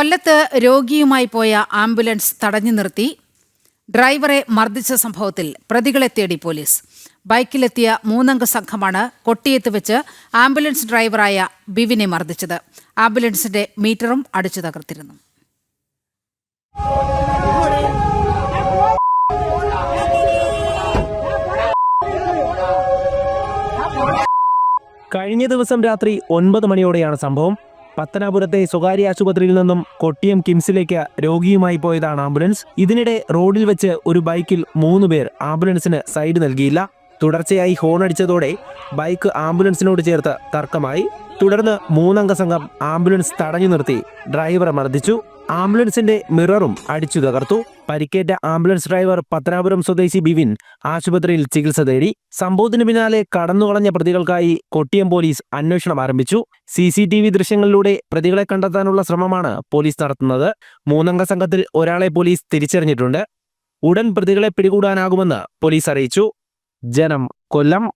കൊല്ലത്ത് രോഗിയുമായി പോയ ആംബുലൻസ് തടഞ്ഞു നിർത്തി. ഡ്രൈവറെ മർദ്ദിച്ച സംഭവത്തിൽ പ്രതികളെ തേടി പോലീസ്. ബൈക്കിലെത്തിയ മൂന്നംഗ സംഘമാണ് കൊട്ടിയത്ത് വെച്ച് ആംബുലൻസ് ഡ്രൈവറായ ബിവിനെ മർദ്ദിച്ചത്. ആംബുലൻസിന്റെ മീറ്ററും അടിച്ചു തകർത്തിരുന്നു. കഴിഞ്ഞ ദിവസം രാത്രി ഒൻപത് മണിയോടെയാണ് സംഭവം. പത്തനാപുരത്തെ സ്വകാര്യ ആശുപത്രിയിൽ നിന്നും കൊട്ടിയം കിംസിലേക്ക് രോഗിയുമായി പോയതാണ് ആംബുലൻസ്. ഇതിനിടെ റോഡിൽ വെച്ച് ഒരു ബൈക്കിൽ മൂന്ന് പേർ ആംബുലൻസിന് സൈഡ് നൽകിയില്ല. തുടർച്ചയായി ഹോൺ അടിച്ചതോടെ ബൈക്ക് ആംബുലൻസിനോട് ചേർത്ത് തർക്കമായി. തുടർന്ന് മൂന്നംഗ സംഘം ആംബുലൻസ് തടഞ്ഞു നിർത്തി. ഡ്രൈവറെ മർദ്ദിച്ചു. ആംബുലൻസിന്റെ മിററും അടിച്ചു തകർത്തു. പരിക്കേറ്റ ആംബുലൻസ് ഡ്രൈവർ പത്തനാപുരം സ്വദേശി ബിവിൻ ആശുപത്രിയിൽ ചികിത്സ തേടി. സംഭവത്തിന് പിന്നാലെ കടന്നുകളഞ്ഞ പ്രതികൾക്കായി കൊട്ടിയം പോലീസ് അന്വേഷണം ആരംഭിച്ചു. സി സി ടി വി ദൃശ്യങ്ങളിലൂടെ പ്രതികളെ കണ്ടെത്താനുള്ള ശ്രമമാണ് പോലീസ് നടത്തുന്നത്. മൂന്നംഗ സംഘത്തിൽ ഒരാളെ പോലീസ് തിരിച്ചറിഞ്ഞിട്ടുണ്ട്. ഉടൻ പ്രതികളെ പിടികൂടാനാകുമെന്ന് പോലീസ് അറിയിച്ചു. ജനം കൊല്ലം.